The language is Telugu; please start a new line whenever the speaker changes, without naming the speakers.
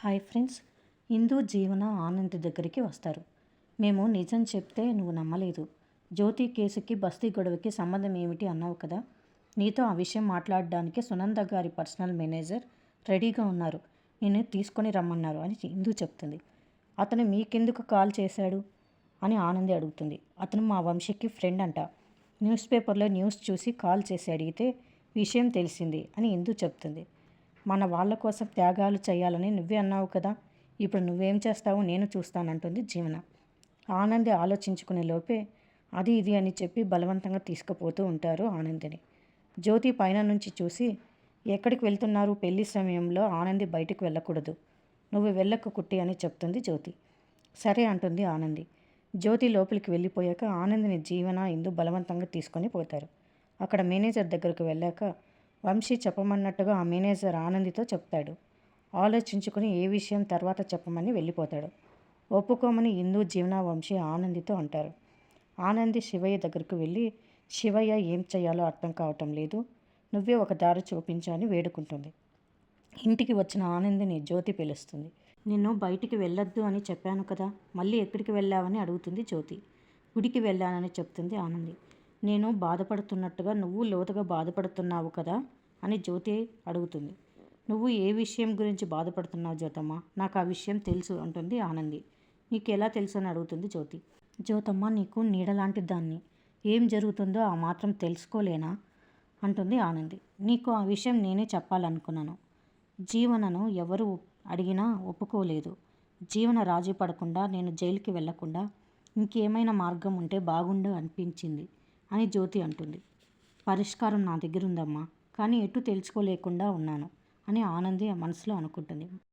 హాయ్ ఫ్రెండ్స్ హిందూ జీవన ఆనంద్ దగ్గరికి వస్తారు. మేము నిజం చెప్తే నువ్వు నమ్మలేదు. జ్యోతి కేసుకి బస్తీ గొడవకి సంబంధం ఏమిటి అన్నావు కదా? నీతో ఆ విషయం మాట్లాడడానికి సునంద గారి పర్సనల్ మేనేజర్ రెడీగా ఉన్నారు. నేను తీసుకొని రమ్మన్నారు అని హిందూ చెప్తుంది. అతను మీకెందుకు కాల్ చేశాడు? అని ఆనంది అడుగుతుంది. అతను మా వంశీకి ఫ్రెండ్ అంట. న్యూస్ పేపర్లో న్యూస్ చూసి కాల్ చేసి అడిగితే విషయం తెలిసింది అని ఇందు చెప్తుంది. మన వాళ్ళ కోసం త్యాగాలు చేయాలని నువ్వే అన్నావు కదా. ఇప్పుడు నువ్వేం చేస్తావో నేను చూస్తానంటుంది జీవన. ఆనంది ఆలోచించుకునే లోపే అది ఇది అని చెప్పి బలవంతంగా తీసుకుపోతూ ఉంటారు ఆనందిని. జ్యోతి పైన నుంచి చూసి ఎక్కడికి వెళ్తున్నారు పెళ్ళి సమయంలో ఆనంది బయటకు వెళ్ళకూడదు. నువ్వు వెళ్ళకు కుట్టి అని చెప్తుంది జ్యోతి. సరే అంటుంది ఆనంది. జ్యోతి లోపలికి వెళ్ళిపోయాక ఆనందిని జీవన ఇందు బలవంతంగా తీసుకొని పోతారు. అక్కడ మేనేజర్ దగ్గరకు వెళ్ళాక వంశీ చెప్పమన్నట్టుగా ఆ మేనేజర్ ఆనందితో చెప్తాడు. ఆలోచించుకుని ఏ విషయం తర్వాత చెప్పమని వెళ్ళిపోతాడు. ఒప్పుకోమని ఇందు జీవన వంశీ ఆనందితో అంటారు. ఆనంది శివయ్య దగ్గరకు వెళ్ళి శివయ్య ఏం చేయాలో అర్థం కావటం లేదు. నువ్వే ఒక దారి చూపించు అని వేడుకుంటుంది. ఇంటికి వచ్చిన ఆనందిని జ్యోతి పిలుస్తుంది. నిన్ను బయటికి వెళ్ళొద్దు అని చెప్పాను కదా మళ్ళీ ఎక్కడికి వెళ్ళావని అడుగుతుంది జ్యోతి. గుడికి వెళ్ళానని చెప్తుంది ఆనంది. నేను బాధపడుతున్నట్టుగా నువ్వు లోతుగా బాధపడుతున్నావు కదా. అని జ్యోతి అడుగుతుంది. నువ్వు ఏ విషయం గురించి బాధపడుతున్నావు జ్యోతమ్మ? నాకు ఆ విషయం తెలుసు అంటుంది ఆనంది. నీకు ఎలా తెలుసు అని అడుగుతుంది జ్యోతి. జ్యోతమ్మ నీకు నీడలాంటి దాన్ని ఏం జరుగుతుందో ఆ మాత్రం తెలుసుకోలేనా? అంటుంది ఆనంది. నీకు ఆ విషయం నేనే చెప్పాలనుకున్నాను. జీవనను ఎవరు అడిగినా ఒప్పుకోలేదు. జీవన రాజీ పడకుండా నేను జైలుకి వెళ్ళకుండా ఇంకేమైనా మార్గం ఉంటే బాగుండు అనిపించింది అని జ్యోతి అంటుంది. పరిష్కారం నా దగ్గర ఉందమ్మా కానీ ఎటు తెలుసుకోలేకుండా ఉన్నాను అని ఆనంది మనసులో అనుకుంటుంది.